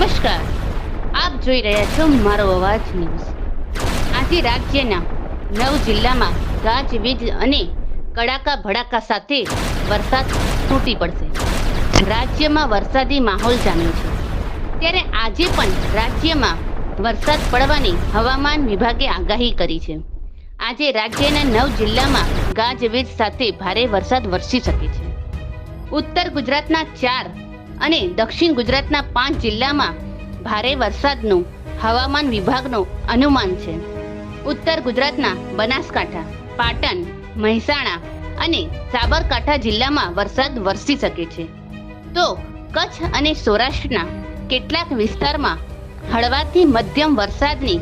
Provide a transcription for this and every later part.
નમસ્કાર. આપ જોઈ રહ્યા છો મારો અવાજ ન્યૂઝ. આજે રાજ્યના નવ જિલ્લામાં ગાજવીજ અને કડાકા ભડાકા સાથે વરસાદ તૂટી પડશે. રાજ્યમાં વરસાદી માહોલ જામ્યો છે. ત્યારે આજે પણ રાજ્યમાં વરસાદ પડવાની હવામાન વિભાગે આગાહી કરી છે. આજે રાજ્યના નવ જિલ્લામાં ગાજવીજ સાથે ભારે વરસાદ વરસી શકે છે. ઉત્તર ગુજરાતના ચાર અને દક્ષિણ ગુજરાતના પાંચ જિલ્લામાં ભારે વરસાદનું, હવામાન વિભાગનું અનુમાન છે. ઉત્તર ગુજરાતના બનાસકાંઠા, પાટણ, મહેસાણા અને સાબરકાંઠા જિલ્લામાં વરસાદ વરસી શકે છે. તો કચ્છ અને સૌરાષ્ટ્રના કેટલાક વિસ્તારમાં હળવાથી મધ્યમ વરસાદની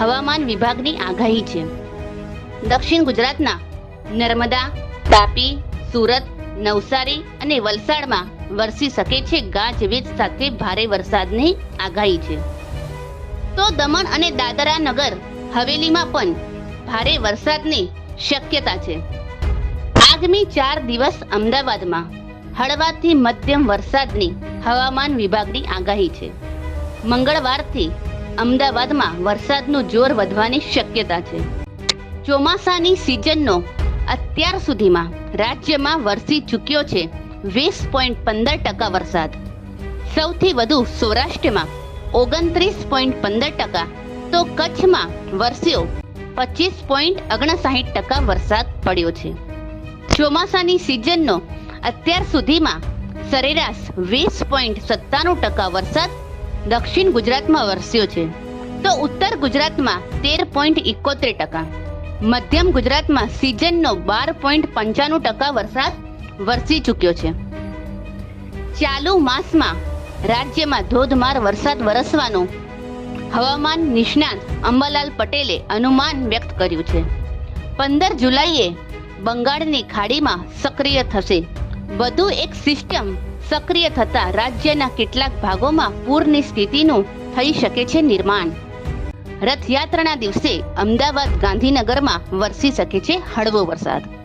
હવામાન વિભાગની આગાહી છે. દક્ષિણ ગુજરાતના નર્મદા, તાપી, સુરત નવસારી અને વલસાડમાં વરસી શકે છે ગાજવીજ સાથે ભારે વરસાદની આગાહી છે. તો દમણ અને દાદરા નગર હવેલીમાં પણ ભારે વરસાદની શક્યતા છે. આગામી ચાર દિવસ અમદાવાદમાં હળવાથી મધ્યમ વરસાદની હવામાન વિભાગની આગાહી છે. મંગળવારથી અમદાવાદમાં વરસાદનું જોર વધવાની શક્યતા છે. ચોમાસાની સિઝનનો અત્યાર સુધીમાં રાજ્યમાં વરસી ચૂક્યો છે વીસ પોઈન્ટ પંદર ટકા વરસાદ. સૌથી વધુ સૌરાષ્ટ્રમાં ઓગણત્રીસ પોઈન્ટ પંદર ટકા, તો કચ્છમાં વરસ્યો પચીસ પોઈન્ટ ઓગણસાઠ ટકા વરસાદ પડ્યો છે. ચોમાસાની સિઝનનો અત્યાર સુધીમાં સરેરાશ વીસ પોઈન્ટ સત્તાણું ટકા વરસાદ દક્ષિણ ગુજરાતમાં વરસ્યો છે. તો ઉત્તર ગુજરાતમાં તેર પોઈન્ટ ઇકોતેર ટકા મધ્યમ ગુજરાતમાં સિઝનનો બાર પોઈન્ટ પંચાણું ટકા વરસાદ વરસી ચૂક્યો છે. ચાલુ માસમાં રાજ્યમાં ધોધમાર વરસાદ વરસવાનું હવામાન નિષ્ણાત અંબાલાલ પટેલે અનુમાન વ્યક્ત કર્યું છે. પંદર જુલાઈએ બંગાળની ખાડીમાં સક્રિય થશે. વધુ એક સિસ્ટમ સક્રિય થતા રાજ્યના કેટલાક ભાગોમાં પૂરની સ્થિતિનું થઈ શકે છે નિર્માણ. રથયાત્રાના દિવસે અમદાવાદ ગાંધીનગરમાં વરસી શકે છે હળવો વરસાદ.